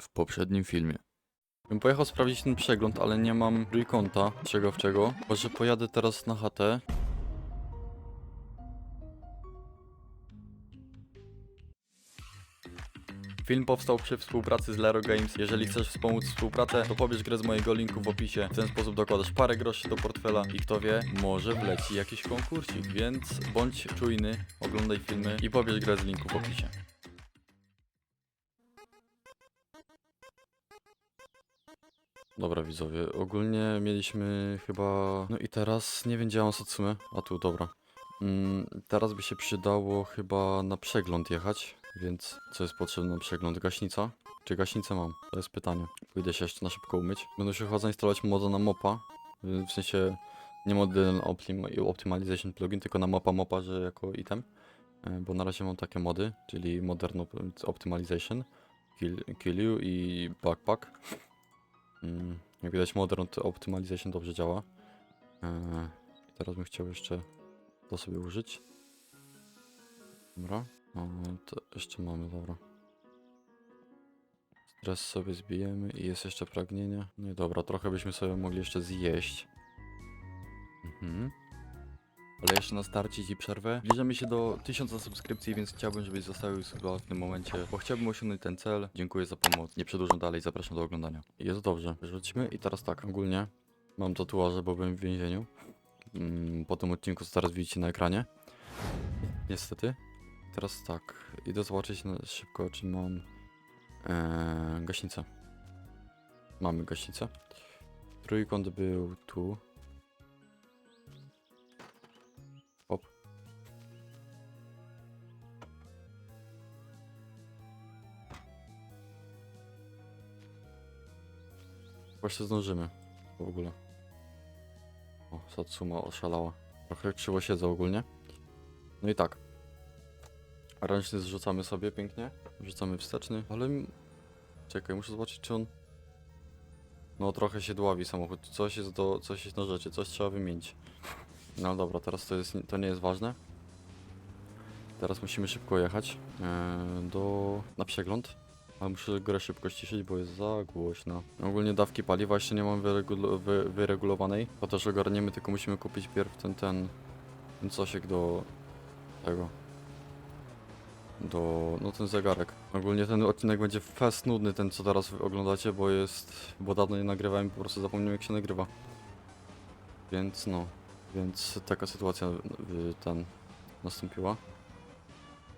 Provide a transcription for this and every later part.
w poprzednim filmie. Bym pojechał sprawdzić ten przegląd, ale nie mam trójkąta czego. Może pojadę teraz na chatę. Film powstał przy współpracy z Lero Games. Jeżeli chcesz wspomóc współpracę, to pobierz grę z mojego linku w opisie. W ten sposób dokładasz parę groszy do portfela i kto wie, może wleci jakiś konkursik, więc bądź czujny, oglądaj filmy i pobierz grę z linku w opisie. Dobra widzowie, ogólnie mieliśmy chyba... No i teraz nie wiem gdzie mam. A tu, dobra. Mm, teraz by się przydało chyba na przegląd jechać, więc co jest potrzebne na przegląd? Gaśnica? Czy gaśnicę mam? To jest pytanie. Pójdę się jeszcze na szybko umyć. Będę się chyba zainstalować moda na mopa. y, W sensie nie model optim optimization plugin, tylko na mopa mopa, że jako item. Y, Bo na razie mam takie mody, czyli modern op- optimization, kill, kill you i backpack. Mm, Jak widać modern optimization dobrze działa. I teraz bym chciał jeszcze to sobie użyć. Dobra. O, to jeszcze mamy, dobra. Stres sobie zbijemy i jest jeszcze pragnienie. No i dobra, trochę byśmy sobie mogli jeszcze zjeść. Mhm. Ale jeszcze na starcie ci przerwę. Zbliżamy się do 1000 subskrypcji, więc chciałbym, żebyś zostawił suba w tym momencie, bo chciałbym osiągnąć ten cel. Dziękuję za pomoc. Nie przedłużę dalej, zapraszam do oglądania. Jest dobrze. Rzućmy i teraz tak, ogólnie mam tatuaże, bo byłem w więzieniu. Mm, po tym odcinku, co teraz widzicie na ekranie. Niestety. Teraz tak, idę zobaczyć szybko, czy mam e, gaśnicę. Mamy gaśnicę. Trójkąt był tu. Właśnie zdążymy w ogóle. O, Satsuma oszalała. Trochę krzywo siedzę ogólnie. No i tak. Ręczny zrzucamy sobie pięknie. Wrzucamy wsteczny, ale... Czekaj, muszę zobaczyć czy on... No trochę się dławi samochód. Coś jest do... coś jest na rzeczy, coś trzeba wymienić. No dobra, teraz to jest... to nie jest ważne. Teraz musimy szybko jechać e, do... na przegląd. Ale muszę grę szybko ściszyć, bo jest za głośno. Ogólnie dawki paliwa jeszcze nie mam wy wyregulowanej. To też ogarniemy, tylko musimy kupić pierw ten, ten, ten cosiek do tego. Do, no ten zegarek. Ogólnie ten odcinek będzie fest nudny, ten co teraz oglądacie, bo jest, bo dawno nie nagrywałem, po prostu zapomniałem jak się nagrywa. Więc no, więc taka sytuacja y, ten nastąpiła.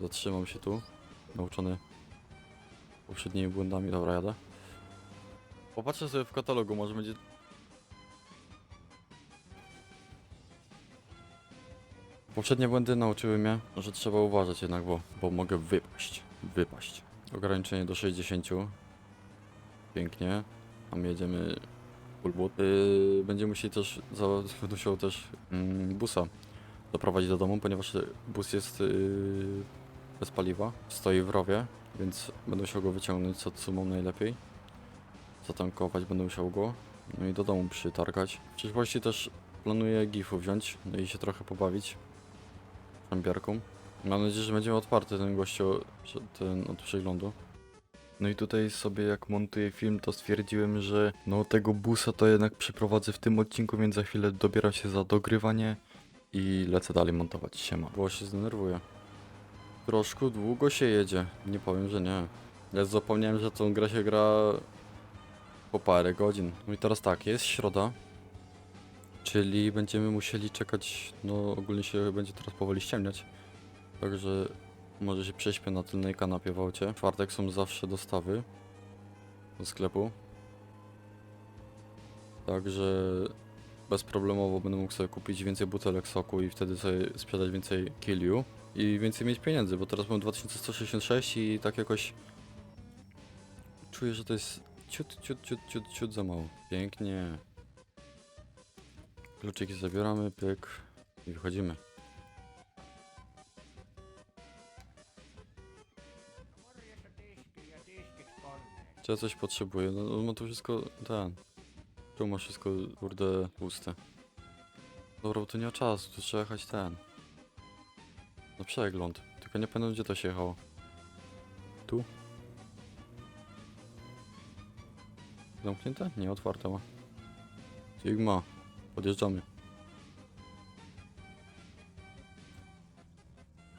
Zatrzymam się tu, nauczony poprzednimi błędami. Dobra, jadę. Popatrzę sobie w katalogu, może będzie... Poprzednie błędy nauczyły mnie, że trzeba uważać jednak, bo, bo mogę wypaść. Wypaść. Ograniczenie do 60. Pięknie. A my jedziemy. Yy, będziemy musieli też, za, musiał też mm, busa doprowadzić do domu, ponieważ bus jest yy, bez paliwa. Stoi w rowie, więc będę musiał go wyciągnąć z sumą najlepiej. Zatankować będę musiał go. No i do domu przytargać. W przyszłości też planuję gifu wziąć, no i się trochę pobawić. Szambiarką. Mam nadzieję, że będziemy otwarty ten gościu ten od przeglądu. No i tutaj sobie jak montuję film, to stwierdziłem, że no tego busa to jednak przeprowadzę w tym odcinku, więc za chwilę dobieram się za dogrywanie i lecę dalej montować. Siema. Bo się zdenerwuję. Troszkę długo się jedzie. Nie powiem, że nie. Ja zapomniałem, że tą grę się gra po parę godzin. No i teraz tak, jest środa. Czyli będziemy musieli czekać, no ogólnie się będzie teraz powoli ściemniać. Także może się prześpię na tylnej kanapie w aucie. W czwartek są zawsze dostawy do sklepu. Także bezproblemowo będę mógł sobie kupić więcej butelek soku i wtedy sobie sprzedać więcej kiliu i więcej mieć pieniędzy, bo teraz mam 2166 i tak jakoś czuję, że to jest ciut, ciut, ciut, ciut, ciut za mało. Pięknie. Kluczyki zabieramy, pyk i wychodzimy. Czy ja coś potrzebuję? No, no to wszystko, ten. Tu masz wszystko, kurde, puste. Dobra, bo to nie ma czasu, tu trzeba jechać ten. Na przegląd. Tylko nie pamiętam gdzie to się jechało. Tu? Zamknięte? Nie, otwarte ma. Sigma. Podjeżdżamy.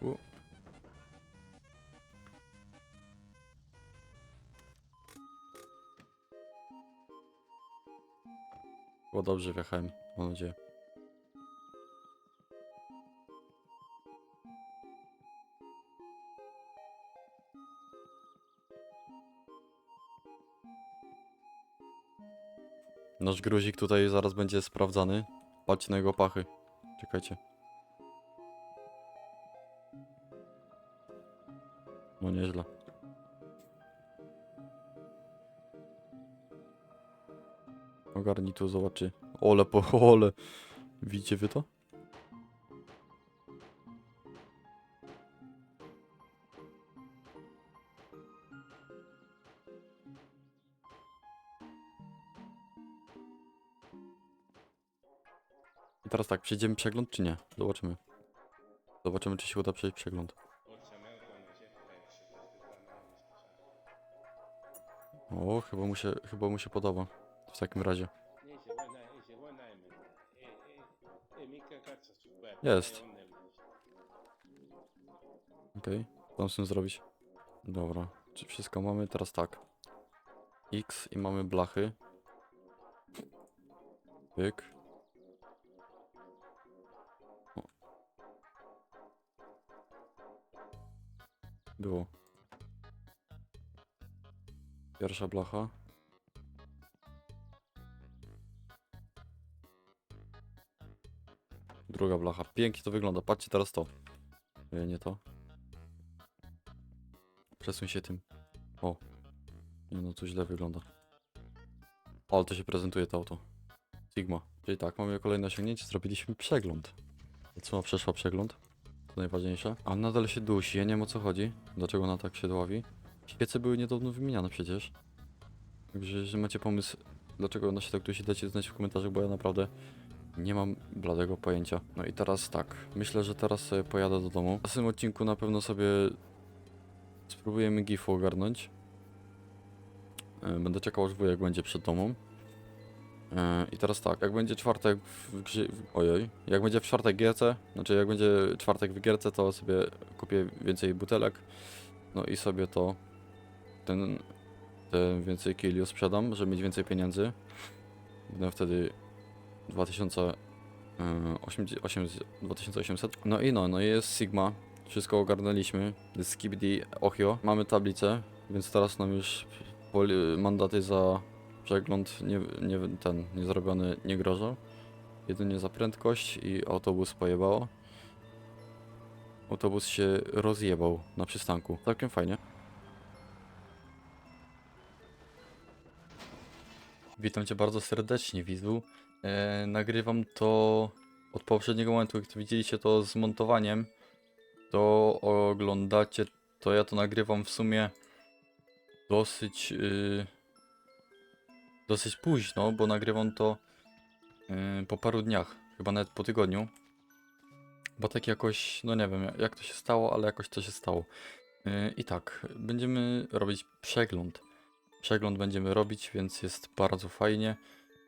U. Było dobrze wjechałem, mam nadzieję. Nasz gruzik tutaj zaraz będzie sprawdzany. Patrzcie na jego pachy. Czekajcie. No nieźle. Ogarnij tu, zobaczy. Ole, po ole. Widzicie wy to? Teraz tak, przejdziemy przegląd czy nie? Zobaczymy. Zobaczymy, czy się uda przejść przegląd. O, chyba mu się, chyba mu się podoba. W takim razie. Jest. Okej, co z tym zrobić? Dobra, czy wszystko mamy? Teraz tak. X i mamy blachy. Pyk. Było. Pierwsza blacha. Druga blacha. Pięknie to wygląda. Patrzcie teraz to. Nie, nie to. Przesuń się tym. O. Nie no, to źle wygląda. Ale to się prezentuje to auto. Sigma. Czyli tak, mamy kolejne osiągnięcie. Zrobiliśmy przegląd. Trzyma przeszła przegląd. To najważniejsze. A nadal się dusi. Ja nie wiem o co chodzi. Dlaczego ona tak się dławi. Świece były niedawno wymieniane przecież. Także jeżeli macie pomysł, dlaczego ona się tak dusi, dajcie znać w komentarzach, bo ja naprawdę nie mam bladego pojęcia. No i teraz tak. Myślę, że teraz sobie pojadę do domu. W tym odcinku na pewno sobie spróbujemy gifu ogarnąć. E, Będę czekał aż wujek będzie przed domem. E, I teraz tak, jak będzie czwartek w Ojoj. Jak będzie w czwartek gierce, znaczy jak będzie czwartek w gierce, to sobie kupię więcej butelek. No i sobie to... Ten... Te więcej kilio sprzedam, żeby mieć więcej pieniędzy. Będę wtedy 2000... e, 800, 2800. No i no, no i jest Sigma. Wszystko ogarnęliśmy. Jest Skibidi Ochio. Mamy tablicę, więc teraz nam już mandaty za przegląd nie, nie, ten niezrobiony nie grożą. Jedynie za prędkość i autobus pojebało. Autobus się rozjebał na przystanku. Całkiem fajnie. Witam cię bardzo serdecznie, widzu. E, nagrywam to od poprzedniego momentu, jak widzieliście to z montowaniem. To oglądacie, to ja to nagrywam w sumie dosyć yy, dosyć późno, bo nagrywam to yy, po paru dniach, chyba nawet po tygodniu. Bo tak jakoś, no nie wiem jak to się stało, ale jakoś to się stało. Yy, I tak, będziemy robić przegląd. Przegląd będziemy robić, więc jest bardzo fajnie.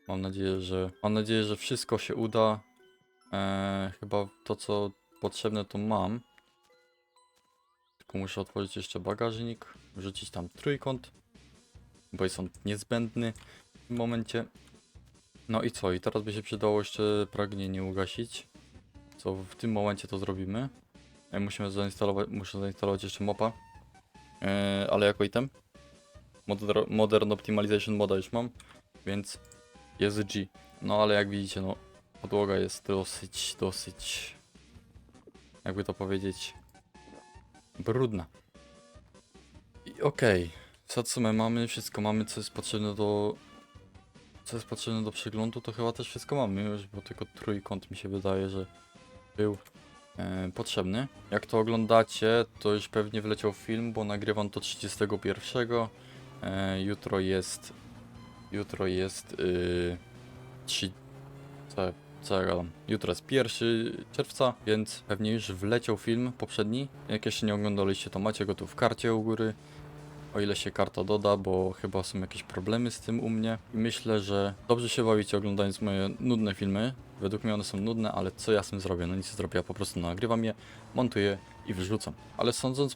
Mam nadzieję, że mam nadzieję, że wszystko się uda. Eee, chyba to co potrzebne to mam. Tylko muszę otworzyć jeszcze bagażnik, wrzucić tam trójkąt, bo jest on niezbędny w tym momencie. No i co? I teraz by się przydało jeszcze pragnienie ugasić. Co w tym momencie to zrobimy. Musimy zainstalować, muszę zainstalować jeszcze mopa. E, ale jako item. Moder, modern Optimization moda już mam, więc jest G. No ale jak widzicie, no podłoga jest dosyć, dosyć, jakby to powiedzieć, brudna. I okej, Satsumę mamy, wszystko mamy, co jest potrzebne do... Co jest potrzebne do przeglądu, to chyba też wszystko mamy już, bo tylko trójkąt mi się wydaje, że był e, potrzebny. Jak to oglądacie, to już pewnie wleciał film, bo nagrywam to 31. E, jutro jest... Jutro jest... Yy, 3... Co, co ja gadam? Jutro jest 1 czerwca, więc pewnie już wleciał film poprzedni. Jak jeszcze nie oglądaliście, to macie go tu w karcie u góry. O ile się karta doda, bo chyba są jakieś problemy z tym u mnie. I myślę, że dobrze się bawicie oglądając moje nudne filmy. Według mnie one są nudne, ale co ja z tym zrobię? No nic nie zrobię, ja po prostu nagrywam je, montuję i wyrzucam. Ale sądząc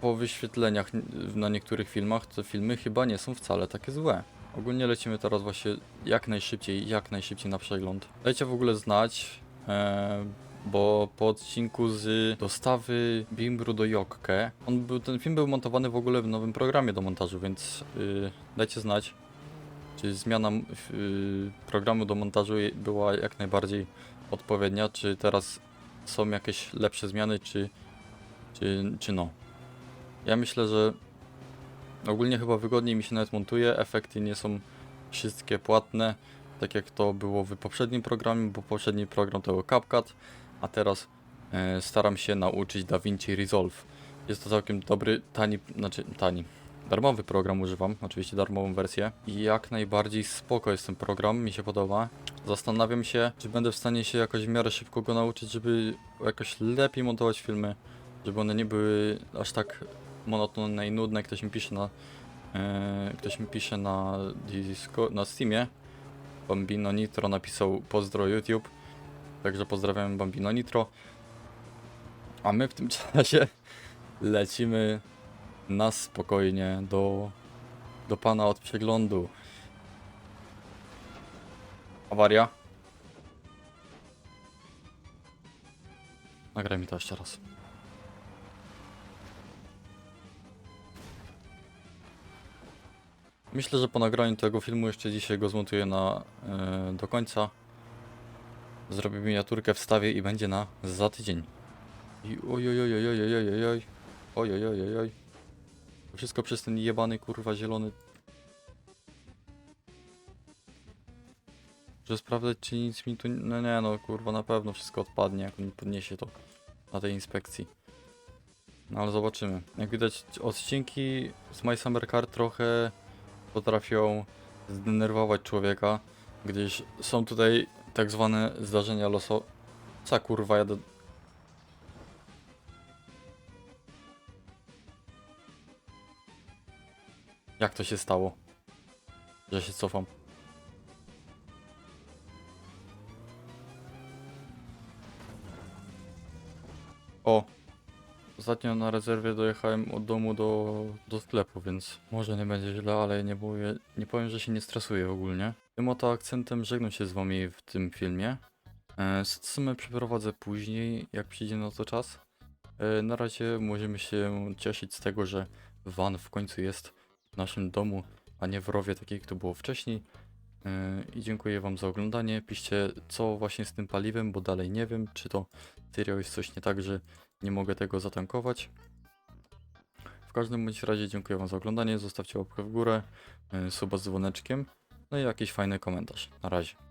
po wyświetleniach na niektórych filmach, te filmy chyba nie są wcale takie złe. Ogólnie lecimy teraz właśnie jak najszybciej, jak najszybciej na przegląd. Dajcie w ogóle znać, e, bo po odcinku z dostawy Bimbru do Jokke, on był, ten film był montowany w ogóle w nowym programie do montażu, więc y, dajcie znać, czy zmiana y, programu do montażu była jak najbardziej odpowiednia, czy teraz są jakieś lepsze zmiany, czy, czy, czy no. Ja myślę, że ogólnie chyba wygodniej mi się nawet montuje, efekty nie są wszystkie płatne, tak jak to było w poprzednim programie, bo poprzedni program to był CapCut, a teraz e, staram się nauczyć DaVinci Resolve. Jest to całkiem dobry, tani, znaczy tani, darmowy program używam, oczywiście darmową wersję i jak najbardziej spoko jest ten program, mi się podoba. Zastanawiam się, czy będę w stanie się jakoś w miarę szybko go nauczyć, żeby jakoś lepiej montować filmy, żeby one nie były aż tak monotonne i nudne. Ktoś mi pisze na, e, ktoś mi pisze na, na Steamie, Bambino Nitro napisał pozdro YouTube, także pozdrawiam Bambino Nitro. A my w tym czasie lecimy na spokojnie do, do pana od przeglądu. Awaria. Nagraj mi to jeszcze raz. Myślę, że po nagraniu tego filmu jeszcze dzisiaj go zmontuję na, e, do końca. Zrobię miniaturkę, wstawię i będzie na za tydzień. I ojojojojojojojojoj. Ojojojojoj. Wszystko przez ten jebany kurwa zielony. Że sprawdzać czy nic mi tu... No nie no kurwa na pewno wszystko odpadnie jak on podniesie to na tej inspekcji. No ale zobaczymy. Jak widać odcinki z My Summer Car trochę potrafią zdenerwować człowieka, gdyż są tutaj tak zwane zdarzenia losowe. Co kurwa jadę... Jak to się stało? Że się cofam. O! Ostatnio na rezerwie dojechałem od domu do, do sklepu, więc może nie będzie źle, ale nie, mówię, nie powiem, że się nie stresuję ogólnie. Tym oto akcentem żegnam się z wami w tym filmie. E, Sumę przeprowadzę później, jak przyjdzie na to czas. E, Na razie możemy się cieszyć z tego, że van w końcu jest w naszym domu, a nie w rowie, tak jak to było wcześniej. E, I dziękuję wam za oglądanie. Piszcie co właśnie z tym paliwem, bo dalej nie wiem, czy to serio jest coś nie tak, że nie mogę tego zatankować. W każdym bądź razie dziękuję wam za oglądanie, zostawcie łapkę w górę, suba z dzwoneczkiem, no i jakiś fajny komentarz. Na razie.